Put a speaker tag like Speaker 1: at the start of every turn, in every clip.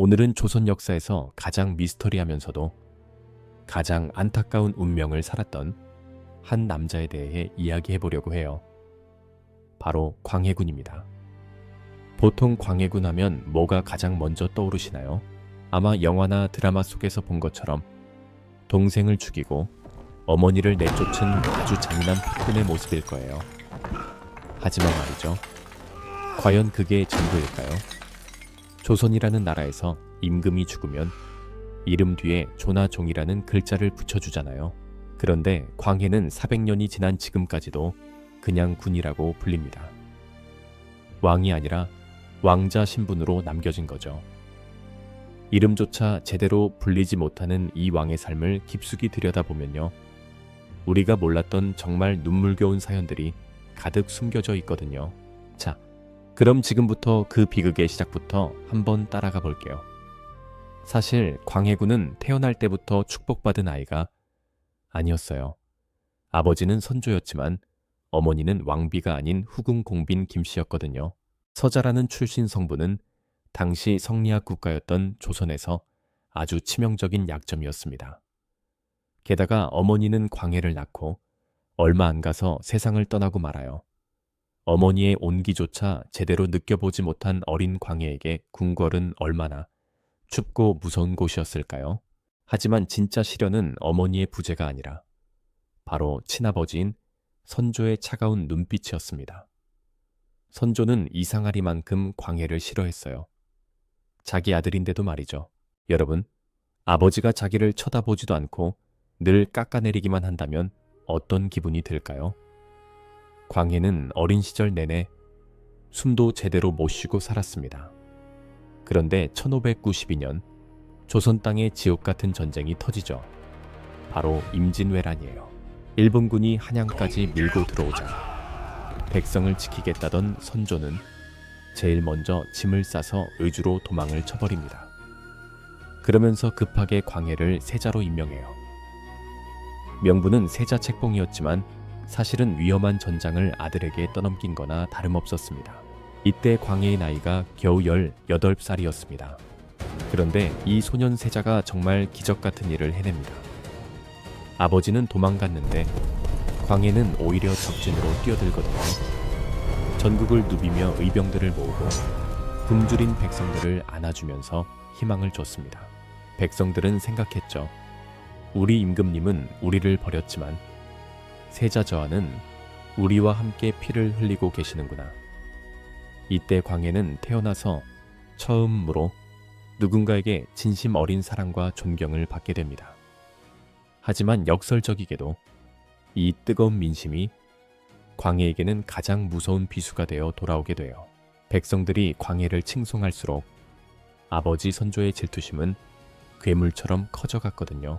Speaker 1: 오늘은 조선 역사에서 가장 미스터리하면서도 가장 안타까운 운명을 살았던 한 남자에 대해 이야기해 보려고 해요. 바로 광해군입니다. 보통 광해군 하면 뭐가 가장 먼저 떠오르시나요? 아마 영화나 드라마 속에서 본 것처럼 동생을 죽이고 어머니를 내쫓은 아주 잔인한 폭군의 모습일 거예요. 하지만 말이죠. 과연 그게 전부일까요? 조선이라는 나라에서 임금이 죽으면 이름 뒤에 조나종이라는 글자를 붙여주잖아요. 그런데 광해는 400년이 지난 지금까지도 그냥 군이라고 불립니다. 왕이 아니라 왕자 신분으로 남겨진 거죠. 이름조차 제대로 불리지 못하는 이 왕의 삶을 깊숙이 들여다보면요. 우리가 몰랐던 정말 눈물겨운 사연들이 가득 숨겨져 있거든요. 자, 그럼 지금부터 그 비극의 시작부터 한번 따라가 볼게요. 사실 광해군은 태어날 때부터 축복받은 아이가 아니었어요. 아버지는 선조였지만 어머니는 왕비가 아닌 후궁 공빈 김씨였거든요. 서자라는 출신 성분은 당시 성리학 국가였던 조선에서 아주 치명적인 약점이었습니다. 게다가 어머니는 광해를 낳고 얼마 안 가서 세상을 떠나고 말아요. 어머니의 온기조차 제대로 느껴보지 못한 어린 광해에게 궁궐은 얼마나 춥고 무서운 곳이었을까요? 하지만 진짜 시련은 어머니의 부재가 아니라 바로 친아버지인 선조의 차가운 눈빛이었습니다. 선조는 이상하리만큼 광해를 싫어했어요. 자기 아들인데도 말이죠. 여러분, 아버지가 자기를 쳐다보지도 않고 늘 깎아내리기만 한다면 어떤 기분이 들까요? 광해는 어린 시절 내내 숨도 제대로 못 쉬고 살았습니다. 그런데 1592년 조선 땅에 지옥 같은 전쟁이 터지죠. 바로 임진왜란이에요. 일본군이 한양까지 밀고 들어오자 백성을 지키겠다던 선조는 제일 먼저 짐을 싸서 의주로 도망을 쳐버립니다. 그러면서 급하게 광해를 세자로 임명해요. 명분은 세자 책봉이었지만 사실은 위험한 전장을 아들에게 떠넘긴 거나 다름없었습니다. 이때 광해의 나이가 겨우 18살이었습니다. 그런데 이 소년 세자가 정말 기적 같은 일을 해냅니다. 아버지는 도망갔는데 광해는 오히려 적진으로 뛰어들거든요. 전국을 누비며 의병들을 모으고 굶주린 백성들을 안아주면서 희망을 줬습니다. 백성들은 생각했죠. 우리 임금님은 우리를 버렸지만 세자 저하는 우리와 함께 피를 흘리고 계시는구나. 이때 광해는 태어나서 처음으로 누군가에게 진심 어린 사랑과 존경을 받게 됩니다. 하지만 역설적이게도 이 뜨거운 민심이 광해에게는 가장 무서운 비수가 되어 돌아오게 돼요. 백성들이 광해를 칭송할수록 아버지 선조의 질투심은 괴물처럼 커져갔거든요.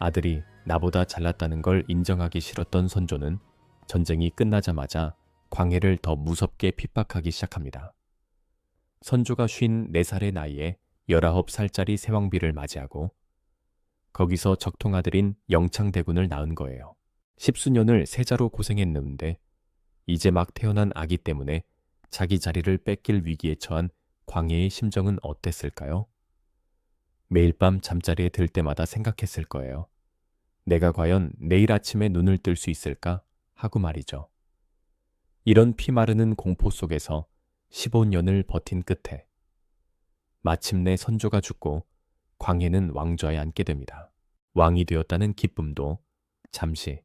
Speaker 1: 아들이 나보다 잘났다는 걸 인정하기 싫었던 선조는 전쟁이 끝나자마자 광해를 더 무섭게 핍박하기 시작합니다. 선조가 쉰 4살의 나이에 19살짜리 세왕비를 맞이하고 거기서 적통 아들인 영창대군을 낳은 거예요. 십수년을 세자로 고생했는데 이제 막 태어난 아기 때문에 자기 자리를 뺏길 위기에 처한 광해의 심정은 어땠을까요? 매일 밤 잠자리에 들 때마다 생각했을 거예요. 내가 과연 내일 아침에 눈을 뜰 수 있을까? 하고 말이죠. 이런 피 마르는 공포 속에서 15년을 버틴 끝에 마침내 선조가 죽고 광해는 왕좌에 앉게 됩니다. 왕이 되었다는 기쁨도 잠시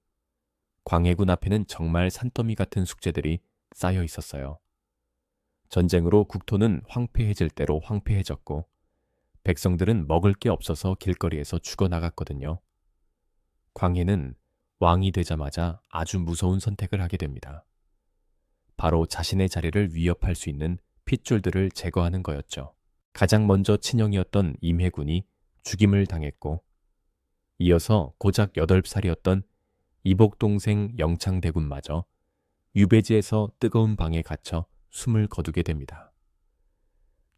Speaker 1: 광해군 앞에는 정말 산더미 같은 숙제들이 쌓여 있었어요. 전쟁으로 국토는 황폐해질 대로 황폐해졌고 백성들은 먹을 게 없어서 길거리에서 죽어나갔거든요. 광해는 왕이 되자마자 아주 무서운 선택을 하게 됩니다. 바로 자신의 자리를 위협할 수 있는 핏줄들을 제거하는 거였죠. 가장 먼저 친형이었던 임해군이 죽임을 당했고 이어서 고작 8살이었던 이복 동생 영창대군마저 유배지에서 뜨거운 방에 갇혀 숨을 거두게 됩니다.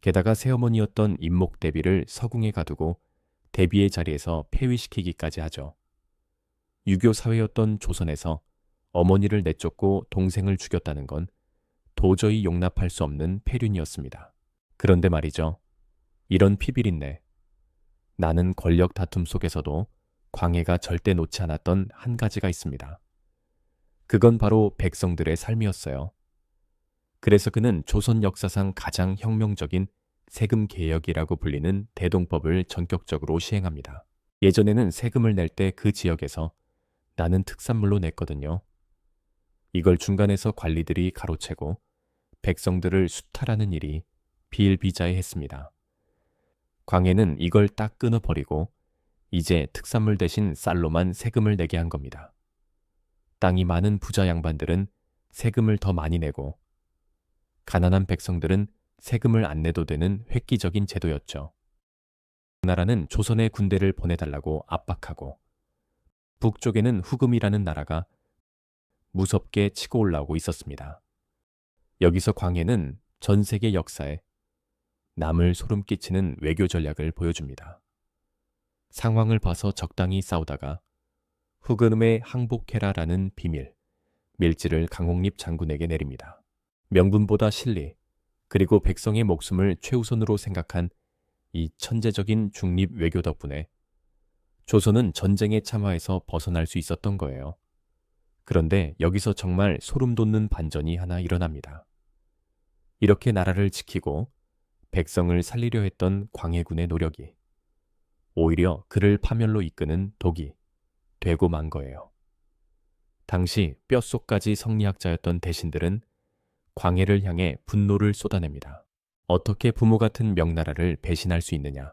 Speaker 1: 게다가 새어머니였던 임목 대비를 서궁에 가두고 대비의 자리에서 폐위시키기까지 하죠. 유교 사회였던 조선에서 어머니를 내쫓고 동생을 죽였다는 건 도저히 용납할 수 없는 폐륜이었습니다. 그런데 말이죠. 이런 피비린내. 나는 권력 다툼 속에서도 광해가 절대 놓지 않았던 한 가지가 있습니다. 그건 바로 백성들의 삶이었어요. 그래서 그는 조선 역사상 가장 혁명적인 세금 개혁이라고 불리는 대동법을 전격적으로 시행합니다. 예전에는 세금을 낼 때 그 지역에서 나는 특산물로 냈거든요. 이걸 중간에서 관리들이 가로채고 백성들을 수탈하는 일이 비일비재했습니다. 광해는 이걸 딱 끊어버리고 이제 특산물 대신 쌀로만 세금을 내게 한 겁니다. 땅이 많은 부자 양반들은 세금을 더 많이 내고 가난한 백성들은 세금을 안 내도 되는 획기적인 제도였죠. 그 나라는 조선의 군대를 보내달라고 압박하고 북쪽에는 후금이라는 나라가 무섭게 치고 올라오고 있었습니다. 여기서 광해는 전 세계 역사에 남을 소름 끼치는 외교 전략을 보여줍니다. 상황을 봐서 적당히 싸우다가 후금에 항복해라라는 비밀, 밀지를 강홍립 장군에게 내립니다. 명분보다 실리, 그리고 백성의 목숨을 최우선으로 생각한 이 천재적인 중립 외교 덕분에 조선은 전쟁에 참화해서 벗어날 수 있었던 거예요. 그런데 여기서 정말 소름 돋는 반전이 하나 일어납니다. 이렇게 나라를 지키고 백성을 살리려 했던 광해군의 노력이 오히려 그를 파멸로 이끄는 독이 되고 만 거예요. 당시 뼛속까지 성리학자였던 대신들은 광해를 향해 분노를 쏟아냅니다. 어떻게 부모 같은 명나라를 배신할 수 있느냐?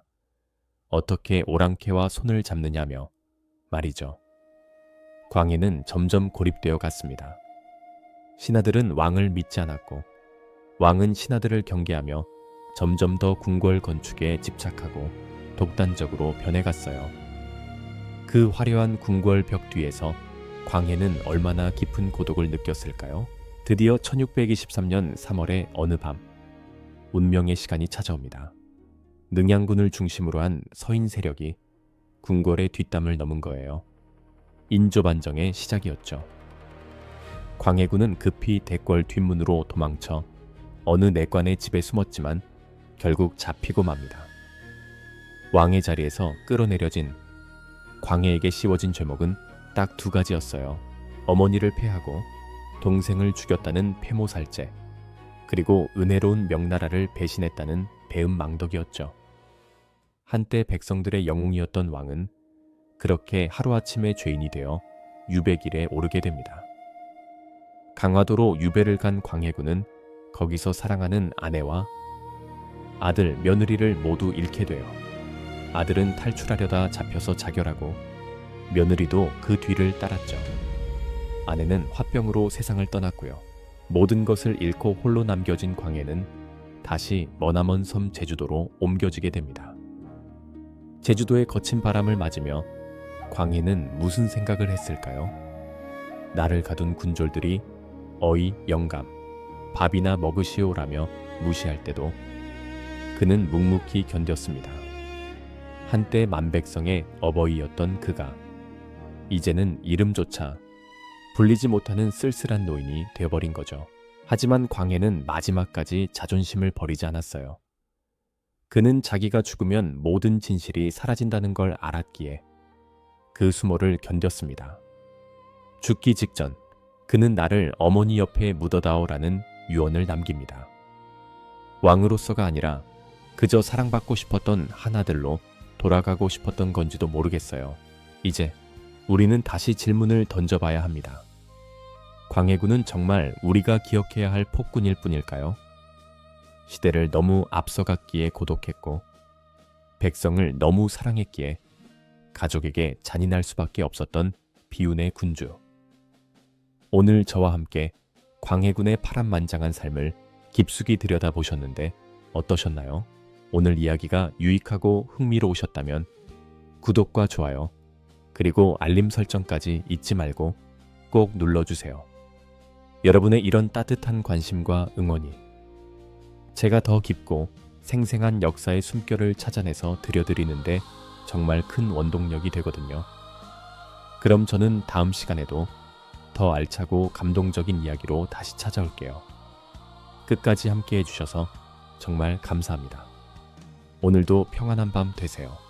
Speaker 1: 어떻게 오랑캐와 손을 잡느냐며 말이죠. 광해는 점점 고립되어 갔습니다. 신하들은 왕을 믿지 않았고 왕은 신하들을 경계하며 점점 더 궁궐 건축에 집착하고 독단적으로 변해갔어요. 그 화려한 궁궐 벽 뒤에서 광해는 얼마나 깊은 고독을 느꼈을까요? 드디어 1623년 3월의 어느 밤, 운명의 시간이 찾아옵니다. 능양군을 중심으로 한 서인 세력이 궁궐의 뒷담을 넘은 거예요. 인조반정의 시작이었죠. 광해군은 급히 대궐 뒷문으로 도망쳐 어느 내관의 집에 숨었지만 결국 잡히고 맙니다. 왕의 자리에서 끌어내려진 광해에게 씌워진 죄목은 딱 두 가지였어요. 어머니를 패하고 동생을 죽였다는 폐모살죄, 그리고 은혜로운 명나라를 배신했다는 배은망덕이었죠. 한때 백성들의 영웅이었던 왕은 그렇게 하루아침에 죄인이 되어 유배길에 오르게 됩니다. 강화도로 유배를 간 광해군은 거기서 사랑하는 아내와 아들, 며느리를 모두 잃게 돼요. 아들은 탈출하려다 잡혀서 자결하고 며느리도 그 뒤를 따랐죠. 아내는 화병으로 세상을 떠났고요. 모든 것을 잃고 홀로 남겨진 광해는 다시 머나먼 섬 제주도로 옮겨지게 됩니다. 제주도의 거친 바람을 맞으며 광해는 무슨 생각을 했을까요? 나를 가둔 군졸들이 어이 영감, 밥이나 먹으시오라며 무시할 때도 그는 묵묵히 견뎠습니다. 한때 만백성의 어버이였던 그가 이제는 이름조차 불리지 못하는 쓸쓸한 노인이 되어버린 거죠. 하지만 광해는 마지막까지 자존심을 버리지 않았어요. 그는 자기가 죽으면 모든 진실이 사라진다는 걸 알았기에 그 수모를 견뎠습니다. 죽기 직전 그는 나를 어머니 옆에 묻어다오라는 유언을 남깁니다. 왕으로서가 아니라 그저 사랑받고 싶었던 하나들로 돌아가고 싶었던 건지도 모르겠어요. 이제 우리는 다시 질문을 던져봐야 합니다. 광해군은 정말 우리가 기억해야 할 폭군일 뿐일까요? 시대를 너무 앞서갔기에 고독했고, 백성을 너무 사랑했기에 가족에게 잔인할 수밖에 없었던 비운의 군주. 오늘 저와 함께 광해군의 파란만장한 삶을 깊숙이 들여다보셨는데 어떠셨나요? 오늘 이야기가 유익하고 흥미로우셨다면 구독과 좋아요, 그리고 알림 설정까지 잊지 말고 꼭 눌러주세요. 여러분의 이런 따뜻한 관심과 응원이 제가 더 깊고 생생한 역사의 숨결을 찾아내서 들려드리는데 정말 큰 원동력이 되거든요. 그럼 저는 다음 시간에도 더 알차고 감동적인 이야기로 다시 찾아올게요. 끝까지 함께 해주셔서 정말 감사합니다. 오늘도 평안한 밤 되세요.